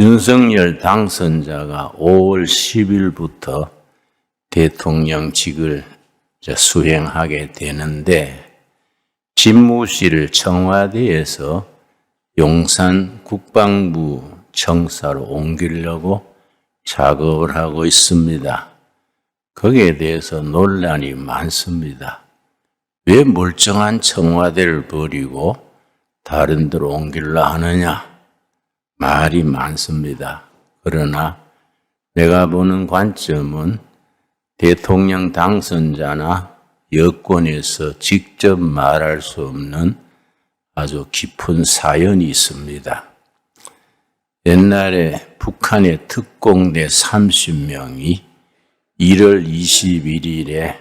윤석열 당선자가 5월 10일부터 대통령직을 수행하게 되는데 집무실을 청와대에서 용산 국방부 청사로 옮기려고 작업을 하고 있습니다. 거기에 대해서 논란이 많습니다. 왜 멀쩡한 청와대를 버리고 다른 데로 옮기려 하느냐? 말이 많습니다. 그러나 내가 보는 관점은 대통령 당선자나 여권에서 직접 말할 수 없는 아주 깊은 사연이 있습니다. 옛날에 북한의 특공대 30명이 1월 21일에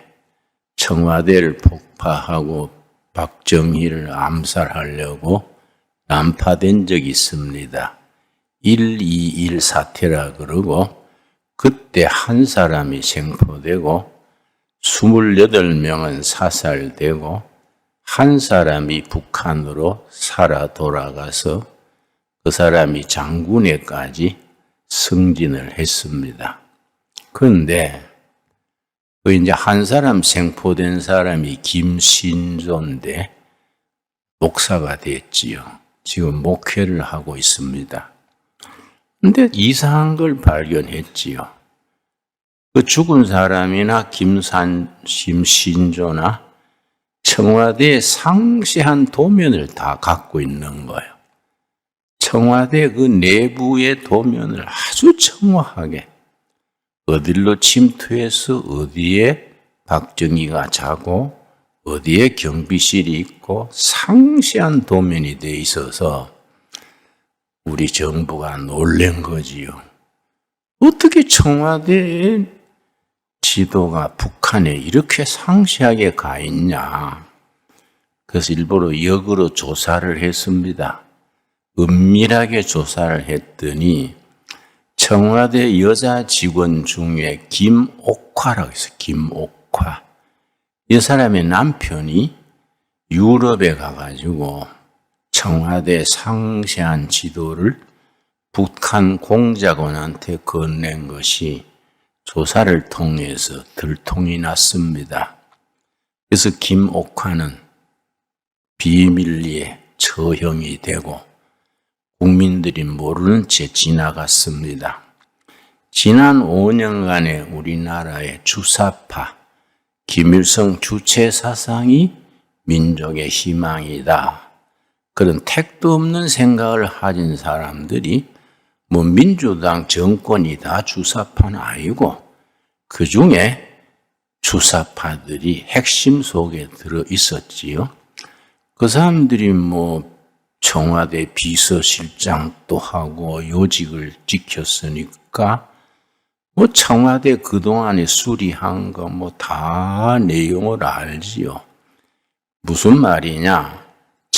청와대를 폭파하고 박정희를 암살하려고 난파된 적이 있습니다. 121 사태라 그러고 그때 한 사람이 생포되고 28명은 사살되고 한 사람이 북한으로 살아 돌아가서 그 사람이 장군에까지 승진을 했습니다. 그런데 그 이제 한 사람 생포된 사람이 김신조인데 목사가 됐지요. 지금 목회를 하고 있습니다. 근데 이상한 걸 발견했지요. 그 죽은 사람이나 김산, 김신조나 청와대의 상세한 도면을 다 갖고 있는 거예요. 청와대 그 내부의 도면을 아주 정확하게 어디로 침투해서 어디에 박정희가 자고 어디에 경비실이 있고 상세한 도면이 돼 있어서 우리 정부가 놀란 거지요. 어떻게 청와대의 지도가 북한에 이렇게 상세하게 가 있냐. 그래서 일부러 역으로 조사를 했습니다. 은밀하게 조사를 했더니 청와대 여자 직원 중에 김옥화라고 있어요. 김옥화. 이 사람의 남편이 유럽에 가가지고 청와대 상세한 지도를 북한 공작원한테 건넨 것이 조사를 통해서 들통이 났습니다. 그래서 김옥화는 비밀리에 처형이 되고 국민들이 모르는 채 지나갔습니다. 지난 5년간의 우리나라의 주사파, 김일성 주체 사상이 민족의 희망이다. 그런 택도 없는 생각을 가진 사람들이 뭐 민주당 정권이 다 주사파는 아니고 그 중에 주사파들이 핵심 속에 들어 있었지요. 그 사람들이 뭐 청와대 비서실장도 하고 요직을 지켰으니까 뭐 청와대 그동안에 수리한 거 뭐 다 내용을 알지요. 무슨 말이냐?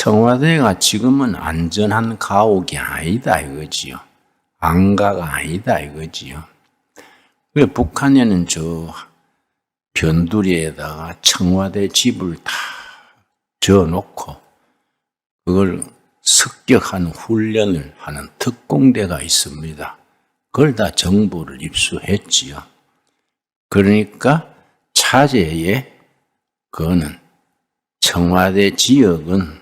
청와대가 지금은 안전한 가옥이 아니다 이거지요. 안가가 아니다 이거지요. 왜 북한에는 저 변두리에다가 청와대 집을 다 지어놓고 그걸 습격하는 훈련을 하는 특공대가 있습니다. 그걸 다 정보를 입수했지요. 그러니까 차제에 그거는 청와대 지역은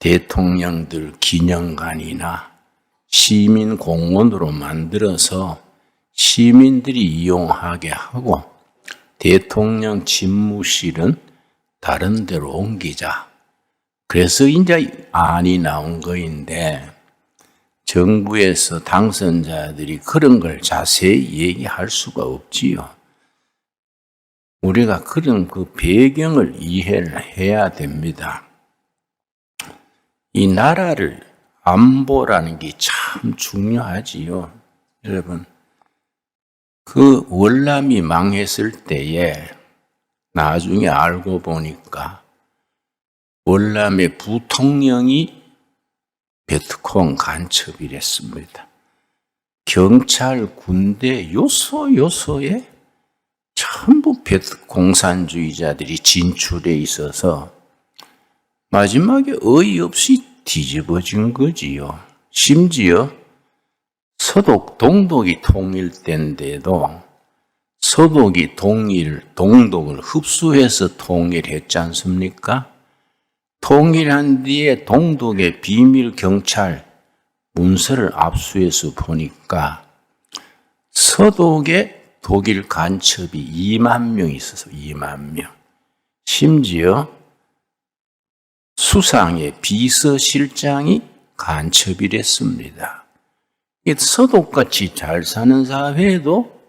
대통령들 기념관이나 시민 공원으로 만들어서 시민들이 이용하게 하고 대통령 집무실은 다른 데로 옮기자. 그래서 이제 안이 나온 거인데 정부에서 당선자들이 그런 걸 자세히 얘기할 수가 없지요. 우리가 그런 그 배경을 이해를 해야 됩니다. 이 나라를 안보라는 게 참 중요하지요. 여러분, 그 월남이 망했을 때에 나중에 알고 보니까 월남의 부통령이 베트콩 간첩이랬습니다. 경찰, 군대, 요소, 요소에 전부 베트 공산주의자들이 진출해 있어서 마지막에 어이없이 뒤집어진 거지요. 심지어 서독, 동독이 통일된데도 서독이 동일, 동독을 흡수해서 통일했지 않습니까? 통일한 뒤에 동독의 비밀 경찰 문서를 압수해서 보니까 서독에 독일 간첩이 2만 명 있어서 2만 명. 심지어 수상의 비서실장이 간첩이랬습니다. 이 서독같이 잘 사는 사회에도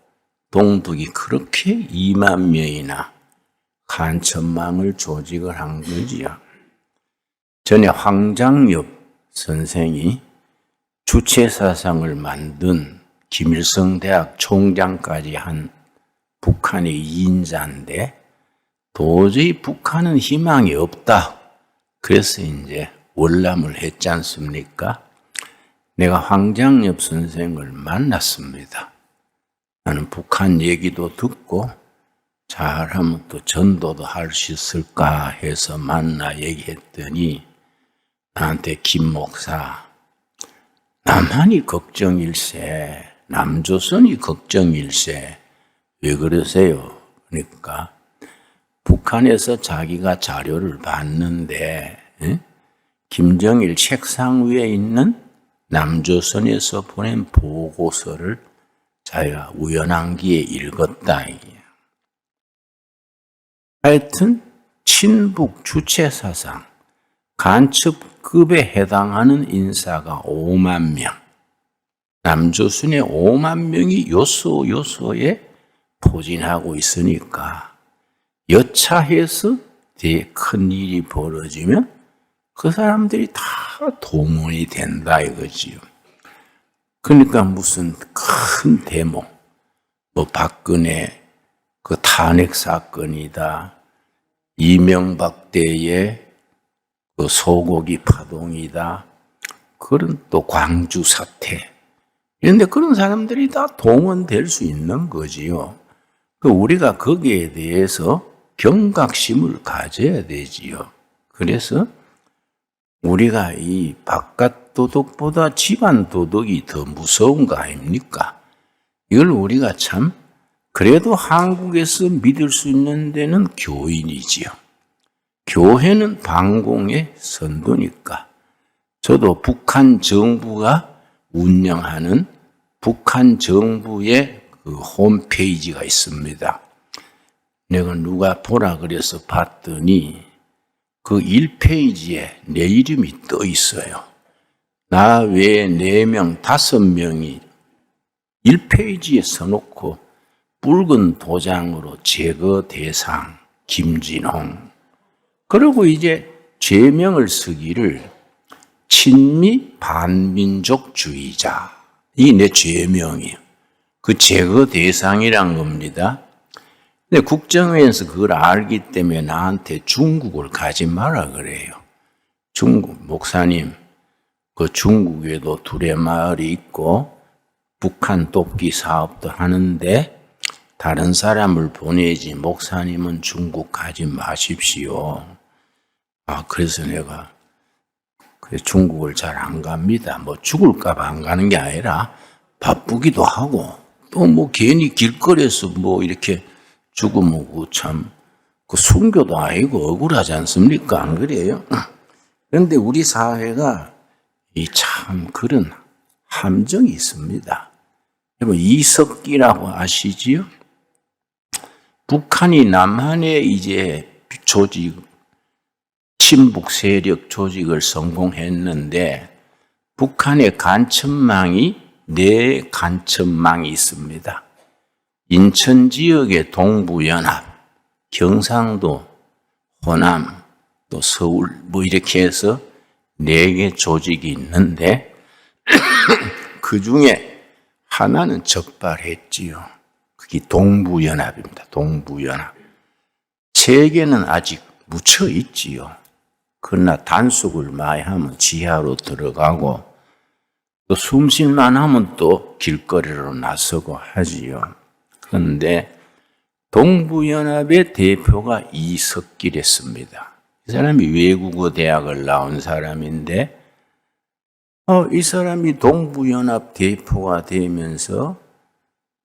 동독이 그렇게 2만 명이나 간첩망을 조직을 한 거지요. 전에 황장엽 선생이 주체사상을 만든 김일성 대학 총장까지 한 북한의 인자인데 도저히 북한은 희망이 없다. 그래서 이제 월남을 했지 않습니까? 내가 황장엽 선생을 만났습니다. 나는 북한 얘기도 듣고 잘하면 또 전도도 할 수 있을까 해서 만나 얘기했더니 나한테 김 목사 남한이 걱정일세 남조선이 걱정일세 왜 그러세요? 그러니까 북한에서 자기가 자료를 봤는데 에? 김정일 책상 위에 있는 남조선에서 보낸 보고서를 자기가 우연한 기에 읽었다. 하여튼 친북 주체 사상 간첩급에 해당하는 인사가 5만 명, 남조선의 5만 명이 요소 요소에 포진하고 있으니까 여차해서 큰 일이 벌어지면 그 사람들이 다 동원이 된다 이거지요. 그러니까 무슨 큰 데모, 뭐 박근혜 그 탄핵 사건이다, 이명박 때의 그 소고기 파동이다, 그런 또 광주 사태. 그런데 그런 사람들이 다 동원될 수 있는 거지요. 그 우리가 거기에 대해서 경각심을 가져야 되지요. 그래서 우리가 이 바깥 도덕보다 집안 도덕이 더 무서운 거 아닙니까? 이걸 우리가 참 그래도 한국에서 믿을 수 있는 데는 교인이지요. 교회는 반공의 선도니까. 저도 북한 정부가 운영하는 북한 정부의 그 홈페이지가 있습니다. 내가 누가 보라 그래서 봤더니 그 1페이지에 내 이름이 떠 있어요. 나 외에 4명, 5명이 1페이지에 써놓고 붉은 도장으로 제거 대상 김진홍. 그리고 이제 죄명을 쓰기를 친미 반민족주의자. 이게 내 죄명이에요. 그 제거 대상이란 겁니다. 근데 국정원에서 그걸 알기 때문에 나한테 중국을 가지 마라 그래요. 중국, 목사님, 그 중국에도 둘의 마을이 있고 북한 돕기 사업도 하는데 다른 사람을 보내지 목사님은 중국 가지 마십시오. 아, 그래서 내가 중국을 잘 안 갑니다. 뭐 죽을까봐 안 가는 게 아니라 바쁘기도 하고 또 뭐 괜히 길거리에서 뭐 이렇게 죽으면 참, 그 순교도 아니고 억울하지 않습니까? 안 그래요? 그런데 우리 사회가 이 참 그런 함정이 있습니다. 여러분, 이석기라고 아시지요? 북한이 남한에 이제 조직, 친북 세력 조직을 성공했는데, 북한의 간첩망이 네 간첩망이 있습니다. 인천 지역의 동부연합, 경상도, 호남, 또 서울 뭐 이렇게 해서 네 개 조직이 있는데 그 중에 하나는 적발했지요. 그게 동부연합입니다. 동부연합. 세 개는 아직 묻혀 있지요. 그러나 단속을 많이 하면 지하로 들어가고 또 숨쉴만 하면 또 길거리로 나서고 하지요. 그런데 동부연합의 대표가 이석길이었습니다. 이 사람이 외국어 대학을 나온 사람인데 어, 이 사람이 동부연합 대표가 되면서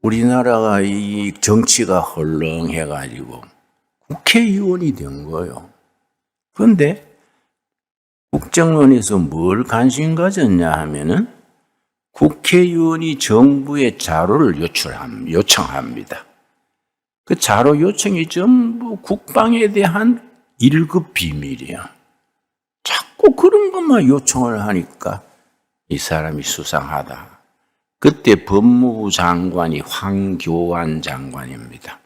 우리나라가 이 정치가 헐렁해가지고 국회의원이 된 거예요. 그런데 국정원에서 뭘 관심 가졌냐 하면은 국회의원이 정부에 자료를 요청함, 요청합니다. 그 자료 요청이 전부 국방에 대한 1급 비밀이야. 자꾸 그런 것만 요청을 하니까 이 사람이 수상하다. 그때 법무부 장관이 황교안 장관입니다.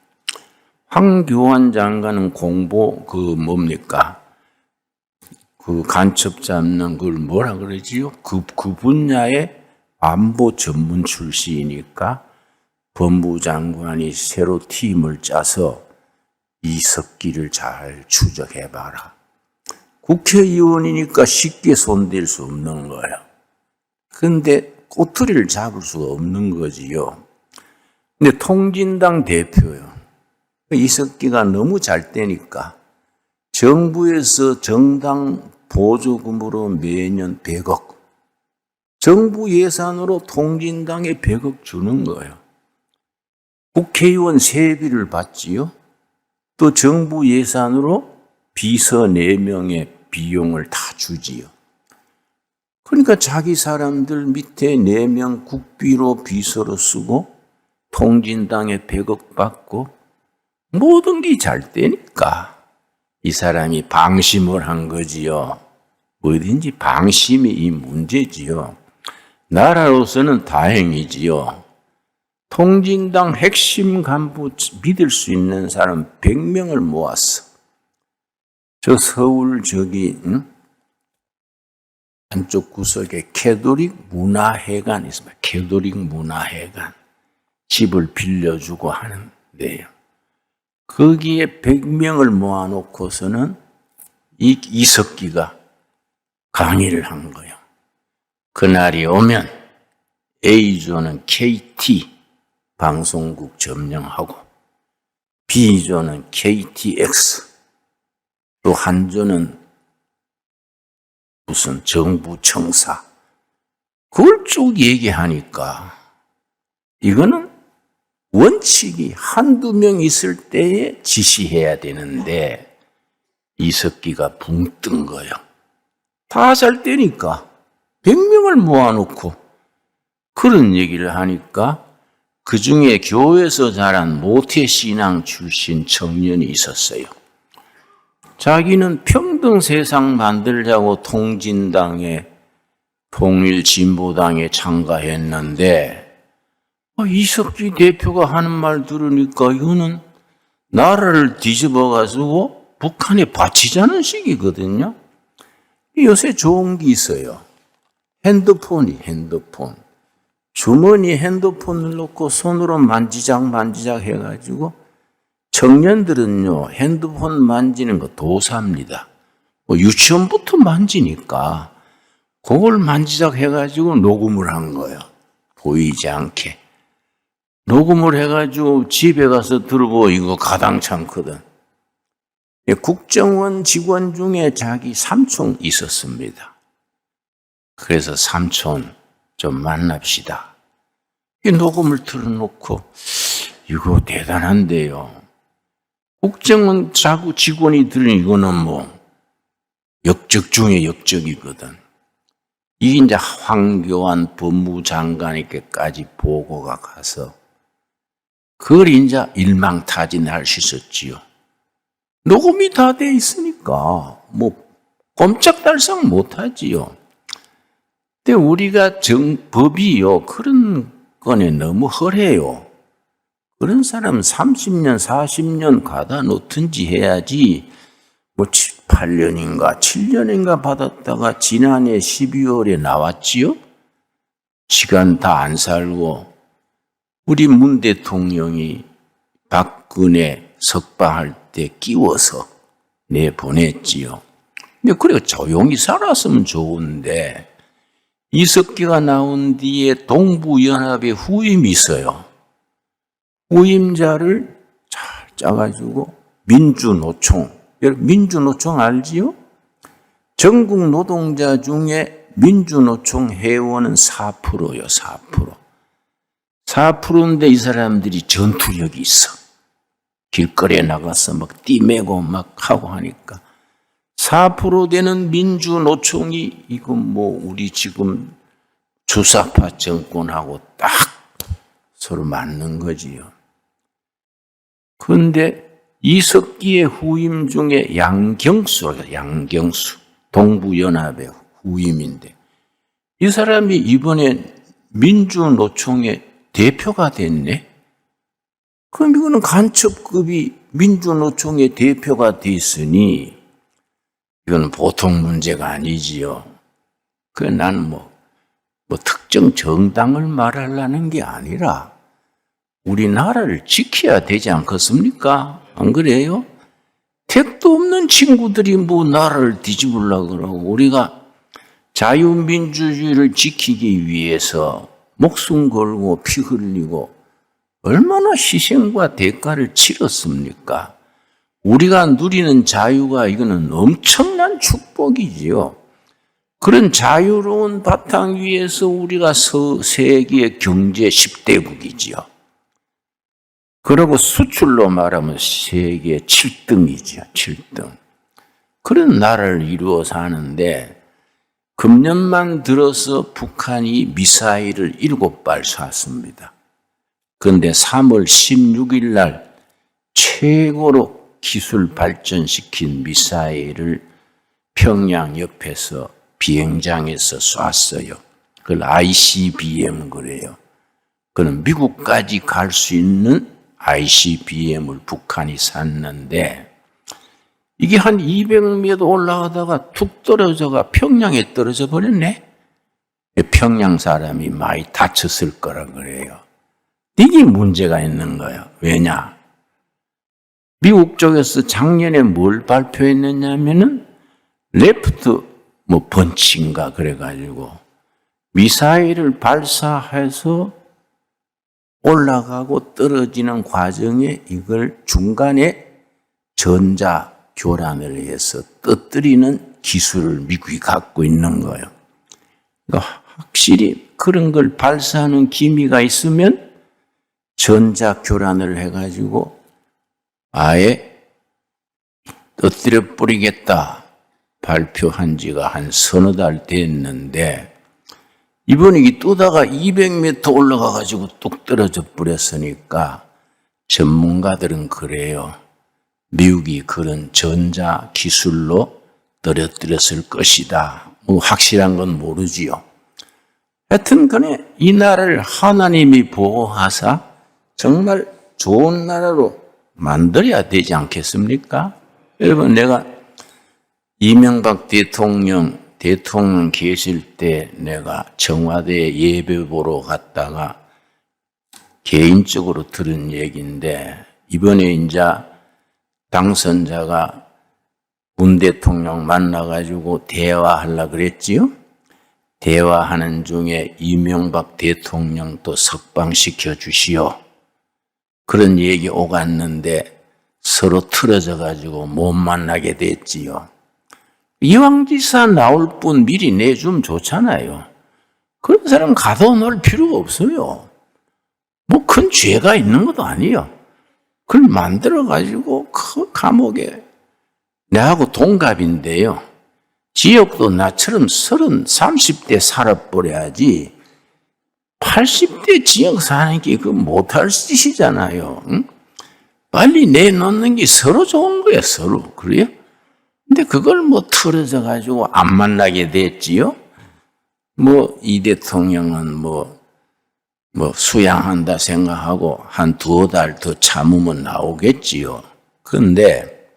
황교안 장관은 공보 그 뭡니까? 그 간첩 잡는 걸 뭐라 그러지요? 그, 그 분야의 안보 전문 출신이니까 법무부 장관이 새로 팀을 짜서 이석기를 잘 추적해봐라. 국회의원이니까 쉽게 손댈 수 없는 거야. 근데 꼬투리를 잡을 수가 없는 거지요. 근데 통진당 대표요. 이석기가 너무 잘 되니까 정부에서 정당 보조금으로 매년 100억, 정부 예산으로 통진당에 100억 주는 거예요. 국회의원 세비를 받지요. 또 정부 예산으로 비서 4명의 비용을 다 주지요. 그러니까 자기 사람들 밑에 4명 국비로 비서로 쓰고 통진당에 100억 받고 모든 게 잘 되니까 이 사람이 방심을 한 거지요. 뭐든지 방심이 이 문제지요. 나라로서는 다행이지요. 통진당 핵심 간부 믿을 수 있는 사람 100명을 모았어. 저 서울 저기 응? 한쪽 구석에 캐도릭 문화회관 있습니다. 캐도릭 문화회관 집을 빌려주고 하는 데요. 거기에 100명을 모아놓고서는 이 이석기가 강의를 한 거예요. 그날이 오면 A조는 KT 방송국 점령하고 B조는 KTX 또 한조는 무슨 정부 청사 그걸 쭉 얘기하니까 이거는 원칙이 한두 명 있을 때에 지시해야 되는데 이석기가 붕 뜬 거예요. 다 잘 되니까 100명을 모아놓고 그런 얘기를 하니까 그 중에 교회에서 자란 모태신앙 출신 청년이 있었어요. 자기는 평등 세상 만들자고 통진당에 통일진보당에 참가했는데 어, 이석기 대표가 하는 말 들으니까 이거는 나라를 뒤집어가지고 북한에 바치자는 식이거든요. 요새 좋은 게 있어요. 핸드폰이 핸드폰. 주머니 핸드폰을 놓고 손으로 만지작 만지작 해가지고 청년들은요 핸드폰 만지는 거 도사입니다. 뭐 유치원부터 만지니까 그걸 만지작 해가지고 녹음을 한 거예요. 보이지 않게. 녹음을 해가지고 집에 가서 들고 이거 가당찮거든. 예, 국정원 직원 중에 자기 삼촌 있었습니다. 그래서 삼촌 좀 만납시다. 이 녹음을 틀어놓고 이거 대단한데요. 국정원 자구 직원이 들은 이거는 뭐 역적 중에 역적이거든. 이게 이제 황교안 법무장관에게까지 보고가 가서 그걸 이제 일망타진할 수 있었지요. 녹음이 다 돼 있으니까 뭐 꼼짝달싹 못하지요. 근데 우리가 정 법이요 그런 건에 너무 허해요. 그런 사람 30년, 40년 가다 놓든지 해야지 뭐 8년인가 7년인가 받았다가 지난해 12월에 나왔지요? 시간 다 안 살고 우리 문 대통령이 박근혜 석방할 때 끼워서 내보냈지요. 근데 그래 조용히 살았으면 좋은데 이석기가 나온 뒤에 동부연합의 후임이 있어요. 후임자를 잘 짜가지고 민주노총, 민주노총 알지요? 전국 노동자 중에 민주노총 회원은 4%요, 4%. 4%인데 이 사람들이 전투력이 있어. 길거리에 나가서 막 띠매고 막 하고 하니까. 4% 되는 민주노총이 이거 뭐 우리 지금 주사파 정권하고 딱 서로 맞는 거지요. 그런데 이석기의 후임 중에 양경수가 양경수 동부연합의 후임인데 이 사람이 이번에 민주노총의 대표가 됐네. 그럼 이거는 간첩급이 민주노총의 대표가 됐으니 이건 보통 문제가 아니지요. 그 나는 뭐, 뭐 특정 정당을 말하려는 게 아니라 우리나라를 지켜야 되지 않겠습니까? 안 그래요? 택도 없는 친구들이 뭐 나라를 뒤집으려고 그러고 우리가 자유민주주의를 지키기 위해서 목숨 걸고 피 흘리고 얼마나 희생과 대가를 치렀습니까? 우리가 누리는 자유가 이거는 엄청난 축복이지요. 그런 자유로운 바탕 위에서 우리가 서, 세계 경제 10대국이지요. 그리고 수출로 말하면 세계 7등이죠. 7등. 그런 나라를 이루어 사는데 금년만 들어서 북한이 미사일을 7발 쐈습니다. 그런데 3월 16일 날 최고로 기술 발전시킨 미사일을 평양 옆에서 비행장에서 쐈어요. 그걸 ICBM 그래요. 그는 미국까지 갈 수 있는 ICBM을 북한이 샀는데 이게 한 200m 올라가다가 툭 떨어져가 평양에 떨어져 버렸네. 평양 사람이 많이 다쳤을 거라 그래요. 이게 문제가 있는 거예요. 왜냐? 미국 쪽에서 작년에 뭘 발표했느냐면은 레프트 뭐 번치인가 그래가지고 미사일을 발사해서 올라가고 떨어지는 과정에 이걸 중간에 전자 교란을 해서 떠뜨리는 기술을 미국이 갖고 있는 거예요. 그러니까 확실히 그런 걸 발사하는 기미가 있으면 전자 교란을 해가지고 아예 떠뜨려 뿌리겠다 발표한 지가 한 서너 달 됐는데 이번에 이 뜨다가 200m 올라가 가지고 뚝 떨어져 버렸으니까 전문가들은 그래요. 미국이 그런 전자 기술로 떨어뜨렸을 것이다. 뭐 확실한 건 모르지요. 하여튼 간에 이 나라를 하나님이 보호하사 정말 좋은 나라로 만들어야 되지 않겠습니까? 여러분 내가 이명박 대통령 대통령 계실 때 내가 청와대 예배 보러 갔다가 개인적으로 들은 얘기인데 이번에 이제 당선자가 문 대통령 만나가지고 대화하려 그랬지요? 대화하는 중에 이명박 대통령도 석방시켜 주시오. 그런 얘기 오갔는데 서로 틀어져 가지고 못 만나게 됐지요. 이왕지사 나올 분 미리 내주면 좋잖아요. 그런 사람 가둬놓을 필요가 없어요. 뭐 큰 죄가 있는 것도 아니에요. 그걸 만들어가지고 그 감옥에 내하고 동갑인데요. 지역도 나처럼 서른, 30대 살아버려야지 80대 지역 사는 게 그 못할 짓이잖아요. 응? 빨리 내놓는 게 서로 좋은 거야, 서로. 그래요? 근데 그걸 뭐 틀어져 가지고 안 만나게 됐지요. 뭐 이 대통령은 뭐, 뭐 수양한다 생각하고 한 두어 달 더 참으면 나오겠지요. 근데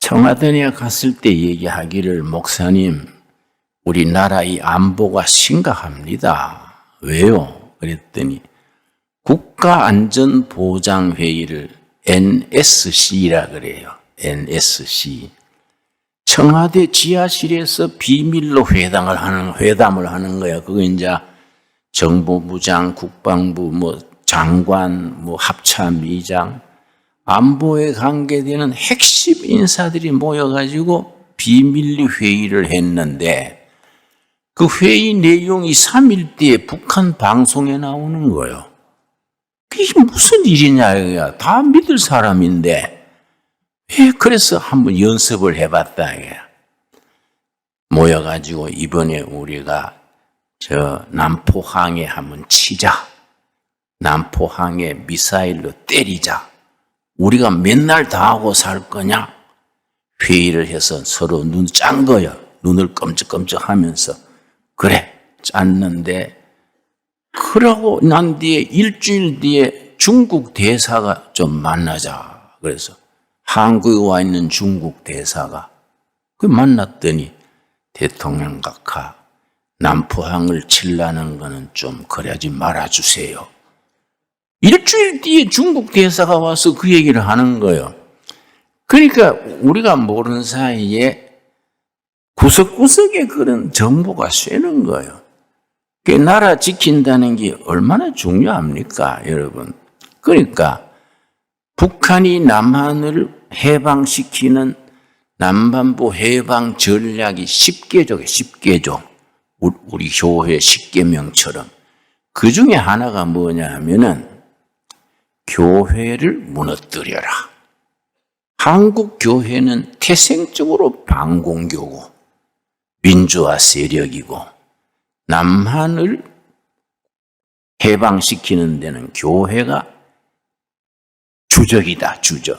청와대에 갔을 때 얘기하기를 목사님, 우리나라의 안보가 심각합니다. 왜요? 그랬더니 국가안전보장회의를 NSC라 그래요. NSC. 청와대 지하실에서 비밀로 회담을 하는, 회담을 하는 거야. 그거 이제 정보부장, 국방부, 뭐 장관, 뭐 합참의장, 안보에 관계되는 핵심 인사들이 모여가지고 비밀리 회의를 했는데 그 회의 내용이 3일 뒤에 북한 방송에 나오는 거예요. 그게 무슨 일이냐. 다 믿을 사람인데. 왜 그래서 한번 연습을 해봤다, 이거야. 모여가지고 이번에 우리가 저 남포항에 한번 치자. 남포항에 미사일로 때리자. 우리가 맨날 다 하고 살 거냐? 회의를 해서 서로 눈 짠 거야. 눈을 끔찍끔찍 하면서. 그래, 짰는데, 그러고 난 뒤에 일주일 뒤에 중국 대사가 좀 만나자. 그래서 한국에 와 있는 중국 대사가 그 만났더니 대통령 각하 남포항을 칠라는 거는 좀 그러지 말아주세요. 일주일 뒤에 중국 대사가 와서 그 얘기를 하는 거예요. 그러니까 우리가 모르는 사이에 구석구석에 그런 정보가 쇠는 거예요. 그 나라 지킨다는 게 얼마나 중요합니까, 여러분? 그러니까 북한이 남한을 해방시키는 남반부 해방 전략이 10개조에 10개조. 우리 교회 10개명처럼. 그 중에 하나가 뭐냐 하면은 교회를 무너뜨려라. 한국 교회는 태생적으로 반공교고 민주화 세력이고 남한을 해방시키는 데는 교회가 주적이다, 주적.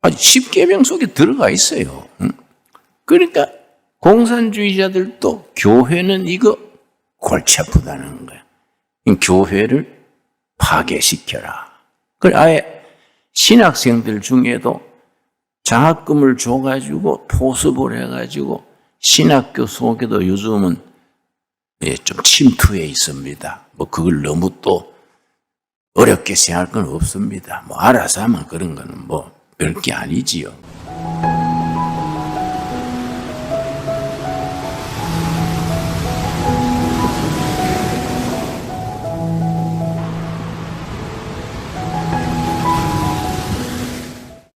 아주 십계명 속에 들어가 있어요. 응? 그러니까 공산주의자들도 교회는 이거 골치 아프다는 거야. 교회를 파괴시켜라. 그 아예 신학생들 중에도 장학금을 줘가지고 포습을 해가지고 신학교 속에도 요즘은 예, 좀 침투해 있습니다. 뭐 그걸 너무 또 어렵게 생각할 건 없습니다. 뭐 알아서 하면 그런 거는 뭐 별 게 아니지요.